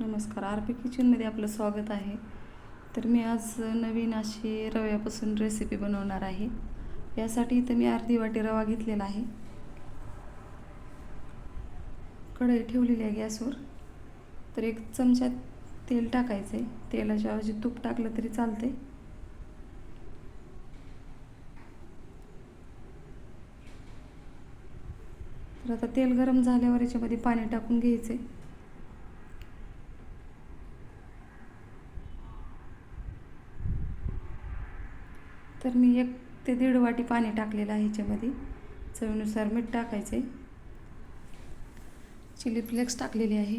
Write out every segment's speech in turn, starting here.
नमस्कार. R P किचनमध्ये आपलं स्वागत आहे. तर मी आज नवीन अशी रव्यापासून रेसिपी बनवणार आहे. यासाठी इथं मी अर्धी वाटी रवा घेतलेला आहे. कढई ठेवलेली आहे गॅसवर. तर एक चमचा तेल टाकायचं आहे तेलाच्या ऐवजी तूप टाकलं तरी चालते तर आता तेल गरम झाल्यावर याच्यामध्ये पाणी टाकून घ्यायचं आहे तर मी एक ते दीड वाटी पाणी टाकलेलं आहे ह्याच्यामध्ये. चवीनुसार मीठ टाकायचे चिली फ्लेक्स टाकलेली आहे.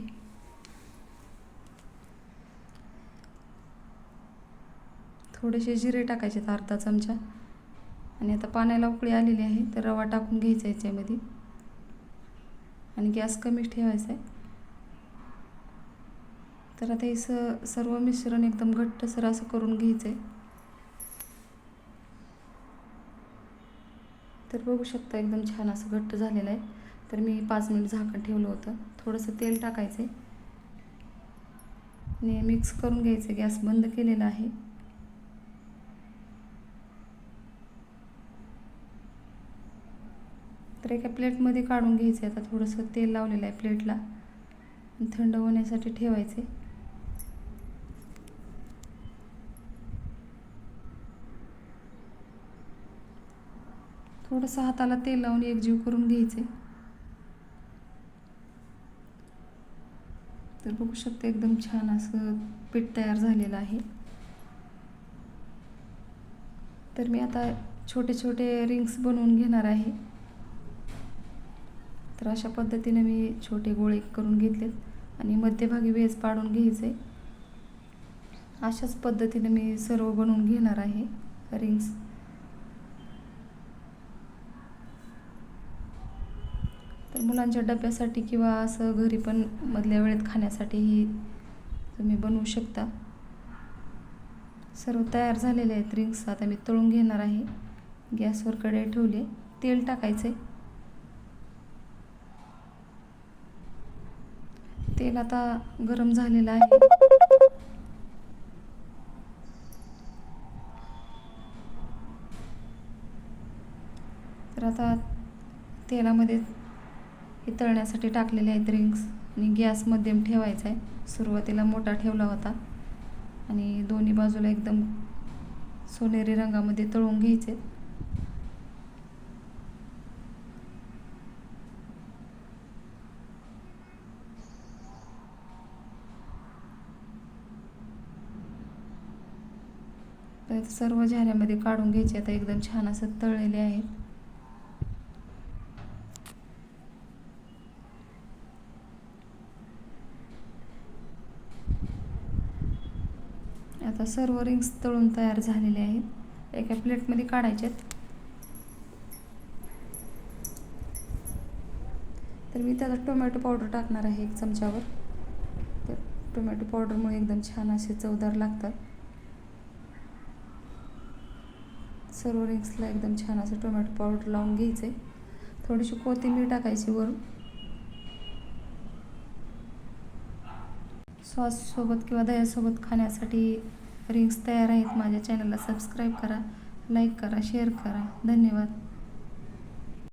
थोडेसे जिरे टाकायचे आहेत अर्धा चमचा. आणि आता पाण्याला उकळी आलेली आहे तर रवा टाकून घ्यायचा याच्यामध्ये. आणि गॅस कमी ठेवायचा आहे. तर आता हे स सर्व मिश्रण एकदम घट्टसर असं करून घ्यायचं आहे तर बघू शकता एकदम छान असं घट्ट झालेलं आहे. तर मी पाच मिनिट झाकण ठेवलं होतं. थोडंसं तेल टाकायचं आहे. आणि मिक्स करून घ्यायचं गॅस बंद केलेला आहे. तर एका प्लेटमध्ये काढून घ्यायचं आहे. आता थोडंसं तेल लावलेलं आहे प्लेटला. थंड होण्यासाठी ठेवायचे थोडंसं हाताला तेल लावून एकजीव करून घ्यायचे. तर बघू शकते एकदम छान असं पीठ तयार झालेलं आहे. तर मी आता छोटे छोटे रिंग्स बनवून घेणार आहे. तर अशा पद्धतीने मी छोटे गोळे करून घेतलेत आणि मध्यभागी वेज पाडून घ्यायचे. अशाच पद्धतीने मी सर्व बनवून घेणार आहे रिंग्स. तर मुलांच्या डब्यासाठी किंवा असं घरी पण मधल्या वेळेत खाण्यासाठीही तुम्ही बनवू शकता. सर्व तयार झालेले आहेत रिंग्स आता मी तळून घेणार आहे. गॅसवर कढई ठेवले तेल टाकायचे तेल आता गरम झालेलं आहे. तर आता तेलामध्ये हे तळण्यासाठी टाकलेले आहेत रिंग्स आणि गॅस मध्यम ठेवायचा आहे. सुरुवातीला मोठा ठेवला होता. आणि दोन्ही बाजूला एकदम सोनेरी रंगामध्ये तळून घ्यायचे. सर्व झाऱ्यामध्ये काढून घ्यायचे. आता एकदम छान असं तळलेले आहेत आता सर्व रिंग्स तळून तयार झालेले आहेत. एका प्लेटमध्ये काढायच्यात तर मी त्याचा टोमॅटो पावडर टाकणार आहे एक चमच्यावर. तर टोमॅटो पावडरमुळे एकदम छान असे चवदार लागतात. सर्व रिंग्सला एकदम छान असं टोमॅटो पावडर लावून घ्यायचे. थोडीशी कोथिंबीर टाकायची वरून. सॉससोबत किंवा दह्यासोबत खाण्यासाठी रिंग्स तयार आहेत. माझ्या चॅनलला सबस्क्राईब करा लाईक करा शेअर करा. धन्यवाद.